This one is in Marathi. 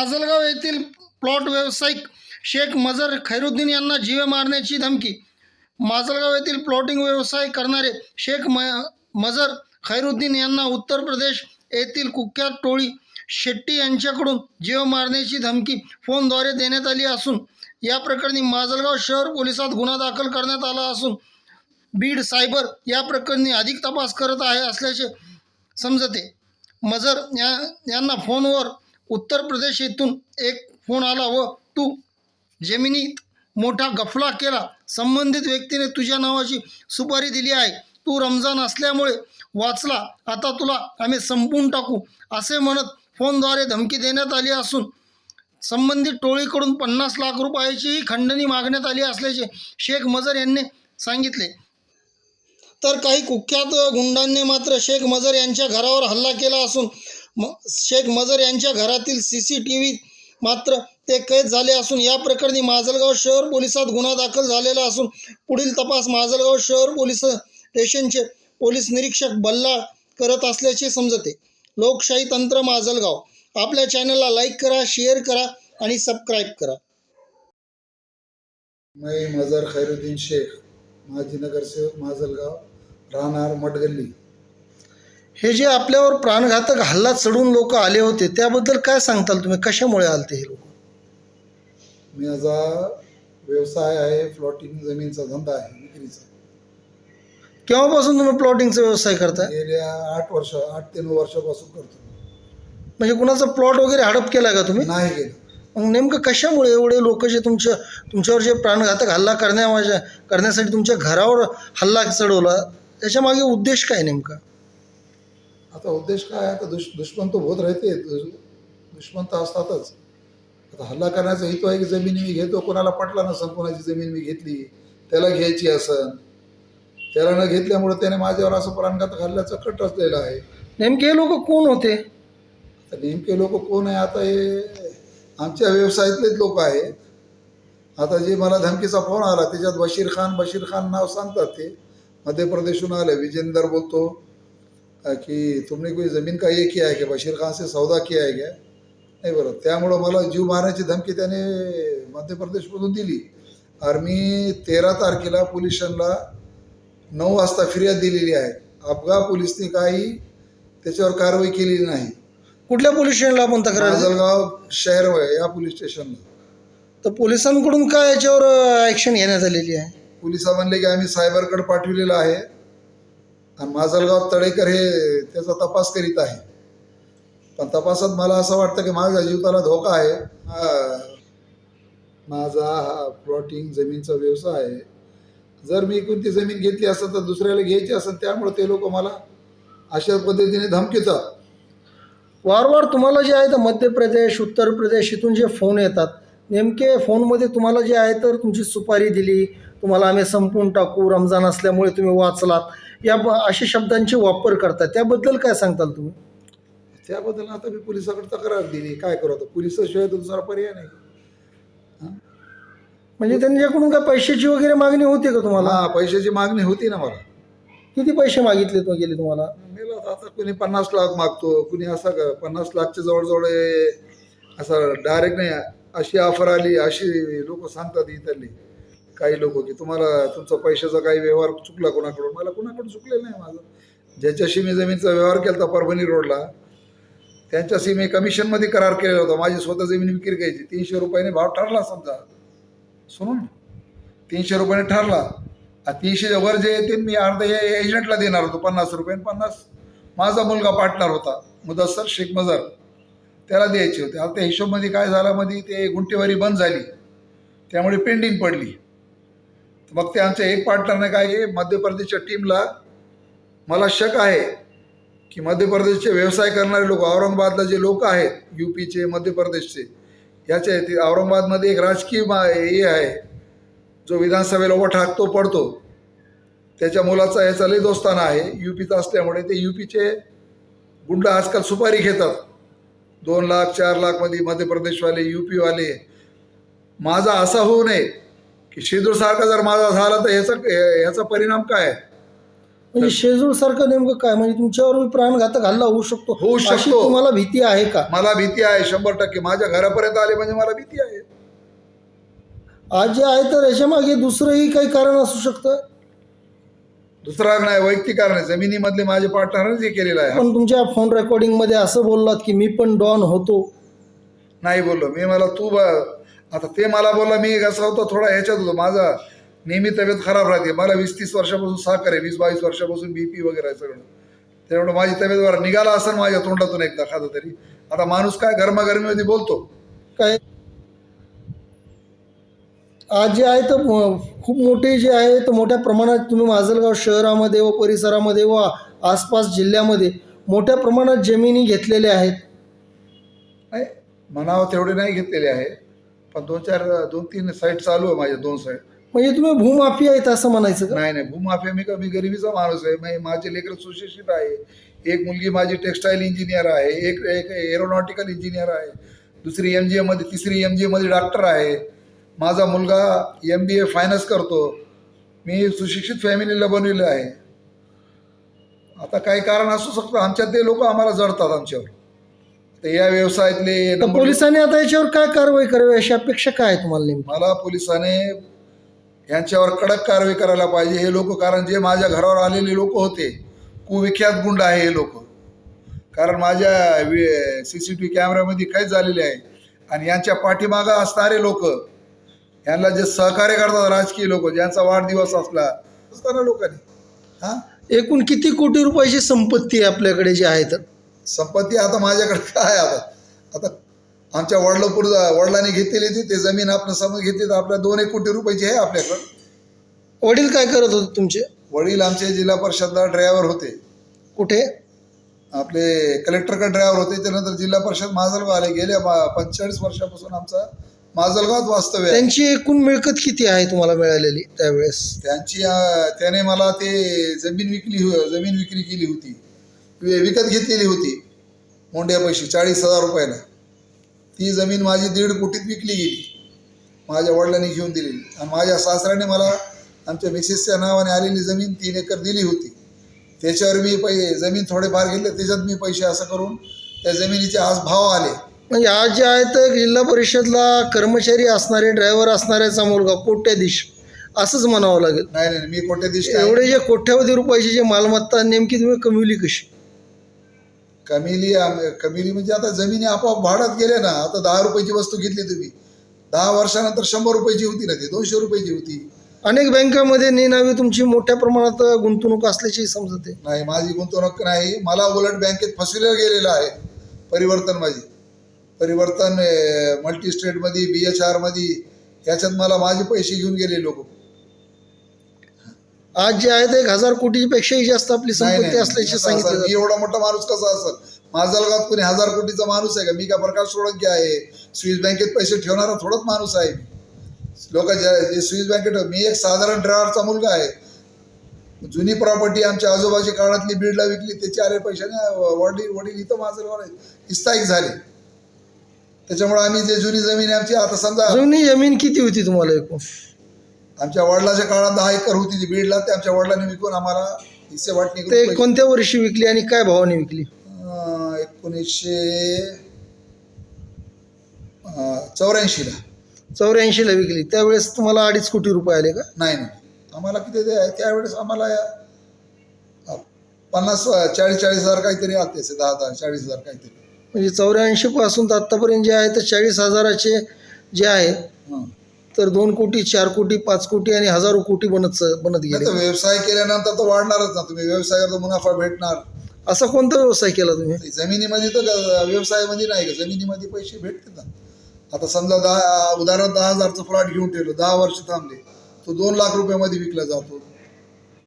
माजलगाव येथील प्लॉट व्यावसायिक शेख मजर खैरुद्दीन यांना जीवे मारण्याची धमकी. माजलगाव येथील प्लॉटिंग व्यवसाय करणारे शेख म मजर खैरुद्दीन यांना उत्तर प्रदेश येथील कुख्यात टोळी शेट्टी यांच्याकडून जीव मारण्याची धमकी फोनद्वारे देण्यात आली असून या प्रकरणी माजलगाव शहर पोलिसात गुन्हा दाखल करण्यात आला असून बीड सायबर या प्रकरणी अधिक तपास करत आहे असल्याचे समजते. मजर या यांना फोनवर उत्तर प्रदेश येथून एक फोन आला व तू जमिनीत मोठा गफला केला. संबंधित व्यक्तीने तुझ्या नावाची सुपारी दिली आहे. तू रमजान असल्यामुळे वाचला. आता तुला आम्ही संपवून टाकू असे म्हणत फोनद्वारे धमकी देण्यात आली असून संबंधित टोळीकडून पन्नास लाख रुपयाचीही खंडणी मागण्यात आली असल्याचे शेख मजर यांनी सांगितले. तर काही कुख्यात गुंडांनी मात्र शेख मजर यांच्या घरावर हल्ला केला असून म शेख मजर यांच्या घरातील सी सी टी व्ही मात्र ते कैद झाले असून या प्रकरणी माजलगाव शहर पोलिसात गुन्हा दाखल झालेला असून पुढील तपास माजलगाव शहर पोलीस स्टेशनचे पोलीस निरीक्षक बल्लाळ करत असल्याचे समजते. लोकशाही तंत्र माजलगाव. आपल्या चॅनलला लाईक करा शेअर करा आणि सबस्क्राईब करा. मी मजर खैरुद्दीन शेख माजी नगरसेवक माजलगाव राहणार मटगल्ली. हे जे आपल्यावर प्राणघातक हल्ला चढून लोक आले होते त्याबद्दल काय सांगताल तुम्ही? कशामुळे आलते हे लोक? माझा व्यवसाय आहे फ्लॉटिंग जमीनचा धंदा आहे विक्रीचा. केव्हापासून तुम्ही प्लॉटिंगचा व्यवसाय करताय? गेल्या आठ वर्ष आठ ते नऊ वर्षापासून करतो. म्हणजे कुणाचा प्लॉट वगैरे हडप केला का तुम्ही? नाही गेलो मग नेमकं कशामुळे एवढे लोक जे तुमच्या तुमच्यावर जे प्राणघातक हल्ला करण्या करण्यासाठी तुमच्या घरावर हल्ला चढवला त्याच्यामागे उद्देश काय नेमका? आता उद्देश काय आहे? आता दुश दुश्मन तो होत राहते दुश- दुश्मन तर असतातच. आता हल्ला करण्याचा हेतू आहे की जमीन मी घेतो कोणाला पटला नसन कोणाची जमीन मी घेतली त्याला घ्यायची असन. त्याला न घेतल्यामुळे त्याने माझ्यावर असं प्राणघातक हल्ल्याचं कट असलेलं आहे. नेमके लोक कोण होते? नेमके लोक कोण आहे? आता हे आमच्या व्यवसायातलेच लोक आहे आता जे मला धमकीचा फोन आला त्याच्यात बशीर खान बशीर खान नाव सांगतात ते. मध्य प्रदेशहून आले विजेंदर बोलतो. कि तुमने कोई ज़मीन का ये किया है क्या बशीर खान से सौदा किया है क्या नाही बरं. त्यामुळं मला जीव मारण्याची धमकी त्याने मध्य प्रदेशमधून दिली. और मी तेरा तारखेला पोलीस स्टेशनला नऊ वाजता फिर्याद दिलेली आहे. अपघा पोलिसने काही त्याच्यावर कारवाई केलेली नाही. कुठल्या पोलीस स्टेशनला आपण तक्रार? माजलगाव शहर आहे, या पोलीस स्टेशनला. तर पोलिसांकडून काय याच्यावर ॲक्शन घेण्यात आलेली आहे? पोलिसा म्हणले की आम्ही सायबरकडे पाठविलेलं आहे. आणि माजलगाव तळेकर हे त्याचा तपास करीत आहे. पण तपासात मला असं वाटतं की माझ्या जीवताला धोका आहे. हा, माझा हा प्लॉटिंग जमीनचा व्यवसाय आहे. जर मी कोणती जमीन घेतली असेल तर दुसऱ्याला घ्यायची असेल त्यामुळे ते लोक मला अशा पद्धतीने धमकीतात वारंवार तुम्हाला जे आहे तर मध्य प्रदेश उत्तर प्रदेश इथून जे फोन येतात नेमके फोनमध्ये तुम्हाला जे आहे तर तुमची सुपारी दिली तुम्हाला आम्ही संपवून टाकू रमजान असल्यामुळे तुम्ही वाचलात. या अशा शब्दांचे वापर करतात. त्याबद्दल काय सांगताल तुम्ही? त्याबद्दल आता मी पोलिसाकडे तक्रार दिली. काय करू आता? पोलिसाशिवाय दुसरा पर्याय नाही. म्हणजे त्यांच्याकडून काय पैशाची वगैरे मागणी होती का तुम्हाला? हा पैशाची मागणी होती ना मला. किती पैसे मागितले तो गेले तुम्हाला? मेला आता कुणी पन्नास लाख मागतो कुणी असा का पन्नास लाखच्या जवळजवळ असं डायरेक्ट नाही अशी ऑफर आली अशी लोक सांगतात इथली. काही लोक की तुम्हाला तुमचा पैशाचा काही व्यवहार चुकला कोणाकडून? मला कोणाकडून चुकलेलं नाही माझं. ज्याच्याशी मी जमीनचा व्यवहार केला होता परभणी रोडला त्यांच्याशी मी कमिशनमध्ये करार केलेला होता. माझी स्वतः जमीन विक्री घ्यायची तीनशे रुपयाने भाव ठरला समजा. सुनून तीनशे रुपयाने ठरला. तीनशे तीनशेच्या वर जे येतील मी अर्धा हे एजंटला देणार होतो. पन्नास रुपये पन्नास. माझा मुलगा पार्टनर होता. मुदस्सर शेख मजर. त्याला द्यायचे होते. आता हिशोबमध्ये काय झालं मध्ये ते गुंटेवारी बंद झाली. त्यामुळे पेंडिंग पडली. मग ते आमच्या एक पार्टनरने काय आहे मध्य प्रदेशच्या टीमला मला शक आहे की मध्य प्रदेशचे व्यवसाय करणारे लोक औरंगाबादला जे लोक आहेत यू पीचे मध्य प्रदेशचे याचे ते औरंगाबादमध्ये एक राजकीय मा- हे आहे जो विधानसभेला उभा ठाकतो पडतो. त्याच्या मुलाचा याचा लय दोस्ताना आहे यू पीचा असल्यामुळे ते यू पीचे गुंड आजकाल सुपारी घेतात. दोन लाख चार लाखमध्ये मध्य प्रदेशवाले यू पीवाले माझा असा होऊ नये की शिदूरसारखा जर माझा झाला तर ह्याचा ह्याचा परिणाम काय म्हणजे शेजूळ सारखं नेमकं काय? म्हणजे तुमच्यावर प्राणघातक हल्ला होऊ शकतो. होऊ शकतो. तुम्हाला भीती आहे का? मला भीती आहे शंभर टक्के. माझ्या घरापर्यंत आले म्हणजे मला भीती आहे. आज जे आहे तर याच्यामागे दुसरंही काही कारण असू शकतं? दुसरा नाही वैयक्तिक कारण आहे. जमिनीमधले माझे पार्टनरच हे केलेलं आहे. पण तुमच्या फोन रेकॉर्डिंगमध्ये असं बोललात की मी पण डॉन होतो. नाही बोललो. मी मला तू आता ते मला बोलला मी कसा होतो थोडा ह्याच्यात होतो. माझा नेहमी तब्येत खराब राहते. मला वीस तीस वर्षापासून साखर आहे वीस बावीस वर्षापासून बीपी वगैरे आहे सगळं. त्यामुळे माझी तब्येत बरं निघाला असेल माझ्या तोंडातून एकदा खातं तरी. आता माणूस काय गरमागरमीमध्ये बोलतो? काय? आज जे आहे तर खूप मोठे जे आहे तर मोठ्या प्रमाणात तुम्ही माजलगाव शहरामध्ये व परिसरामध्ये व आसपास जिल्ह्यामध्ये मोठ्या प्रमाणात जमिनी घेतलेल्या आहेत. मनावर तेवढे नाही घेतलेले आहे. पण दोन चार दोन तीन साईट चालू आहे माझ्या दोन साईट म्हणजे तुम्ही भूमाफी आहेत असं म्हणायचं का? नाही नाही भूमाफिया मी का मी गरिबीचा माणूस आहे. मी माझे लेकर सुशिक्षित आहे. एक मुलगी माझी टेक्स्टाईल इंजिनियर आहे. एक एक एरोनॉटिकल इंजिनियर आहे. दुसरी एम जी एमध्ये तिसरी एम जी एमध्ये डॉक्टर आहे. माझा मुलगा एम बी ए फायनान्स करतो. मी सुशिक्षित फॅमिलीला बनवलेलं आहे. आता काही कारण असू शकतं. आमच्यात ते लोक आम्हाला जडतात आमच्यावर. तर या व्यवसायातले तर नंबर- पोलिसांनी आता याच्यावर काय कारवाई करावी अशी अपेक्षा काय आहे तुम्हाला नेमकी? मला पोलिसाने यांच्यावर कडक कारवाई करायला पाहिजे. हे लोक कारण जे माझ्या घरावर आलेले लोक होते कुविख्यात गुंड आहे हे लोक. कारण माझ्या सी सी टी व्ही कॅमेऱ्यामध्ये काहीच झालेले आहे. आणि यांच्या पाठीमागं असणारे लोक यांना जे सहकार्य करतात राजकीय लोक ज्यांचा वाढदिवस असला असताना लोकांनी. हां? एकूण किती कोटी रुपयाची संपत्ती आहे आपल्याकडे जी आहे तर? संपत्ती आता माझ्याकडे काय आता? आता आमच्या वडलापूर वडिलांनी घेतलेली ती ते जमीन आपण समज घेतली तर आपल्या दोन एक कोटी रुपयाची आहे आपल्याकडं. वडील काय करत होते तुमचे? वडील आमचे जिल्हा परिषदला ड्रायव्हर होते. कुठे? आपले कलेक्टरकडे ड्रायव्हर होते. त्यानंतर जिल्हा परिषद माजलगाव आले. गेल्या पंचेचाळीस वर्षापासून आमचा माजलगावात वास्तव्य आहे. त्यांची एकूण मिळकत किती आहे तुम्हाला मिळालेली त्यावेळेस? त्यांची त्याने मला ते जमीन विकली हो- जमीन विक्री केली होती. विकत घेतलेली होती. मोंड्या पैसे चाळीस हजार रुपयाला. ती जमीन माझी दीड कोटीत विकली गेली. माझ्या वडिलांनी घेऊन दिलेली. आणि माझ्या सासऱ्याने मला आमच्या मिसेसच्या नावाने आलेली जमीन तीन एकर दिली होती. त्याच्यावर मी पै जमीन थोडेफार घेतले त्याच्यात मी पैसे असं करून त्या जमिनीचे आज भाव आले. म्हणजे आज जे आहे तर जिल्हा परिषदला कर्मचारी असणारे ड्रायव्हर असणाऱ्याचा मुलगा कोट्याधीश असंच म्हणावं लागेल. नाही नाही मी कोट्याधीश. एवढे जे कोट्यावधी रुपयाची जे मालमत्ता नेमकी तुम्ही कमविली कशी? कमिली कमिली म्हणजे आता जमिनी आपोआप भाड्यात गेल्या ना आता दहा रुपयाची वस्तू घेतली तुम्ही. दहा वर्षानंतर शंभर रुपयाची होती ना ती दोनशे रुपयाची होती. अनेक बँकामध्ये नेनावी तुमची मोठ्या प्रमाणात गुंतवणूक असल्याची समजते. नाही माझी गुंतवणूक नाही. मला उलट बँकेत फसविलं गेलेलं आहे. परिवर्तन माझी. परिवर्तन मल्टी स्टेटमध्ये बी एच आरमध्ये याच्यात मला माझे पैसे घेऊन गेले लोक. आज जे आहे ते एक हजार कोटीपेक्षाही जास्त आपली संपत्ती असल्याची असं सांगितलं मी. एवडा मोठा माणूस कसा असेल? माजलगावात कोणी हजार कोटीचा माणूस आहे का? मी का प्रकाश सोळंकी आहे? स्विस बँकेत पैसे ठेवणारा थोडाच माणूस आहे. लोक जे स्विस बँकेत मी एक साधारण ड्रायव्हरचा मुलगा आहे. जुनी प्रॉपर्टी आमच्या आजोबाची काळातली बीडला विकली त्याचे आले पैशाने वडील वडील इथं माजलगाव स्थायिक झाले. त्याच्यामुळे आम्ही जे जुनी जमीन आहे आमची आता समजा जुनी जमीन किती होती तुम्हाला एकूण? आमच्या वडिलाच्या काळात दहा एकर होती ती बीडला ते आमच्या वडिलांनी विकून आम्हाला हिस्से वाटणी ते कोणत्या वर्षी विकली आणि काय भावाने विकली? अं, एकोणीसशे चौऱ्याऐंशीला. चौऱ्याऐंशीला विकली. त्यावेळेस तुम्हाला अडीच कोटी रुपये आले का? नाही नाही. आम्हाला किती ते त्यावेळेस आम्हाला अं, पन्नास चाळीस चाळीस हजार काहीतरी आते असे दहा दहा चाळीस हजार काहीतरी. म्हणजे चौऱ्याऐंशी पासून तर आतापर्यंत जे आहे तर चाळीस हजाराचे जे आहे हं. तर दोन कोटी चार कोटी पाच कोटी आणि हजारो कोटी बनत बनत गेले. व्यवसाय केल्यानंतर तर वाढणारच ना. तुम्ही व्यवसायावर तर मुनाफा भेटणार. असा कोणता व्यवसाय केला तुम्ही? जमिनीमध्ये तर व्यवसायामध्ये नाही का जमिनीमध्ये पैसे भेटते ना. आता समजा दहा उदाहरण दहा हजारचं प्लॉट घेऊन ठेवलं दहा वर्ष थांबले. तो दोन लाख रुपयामध्ये विकला जातो.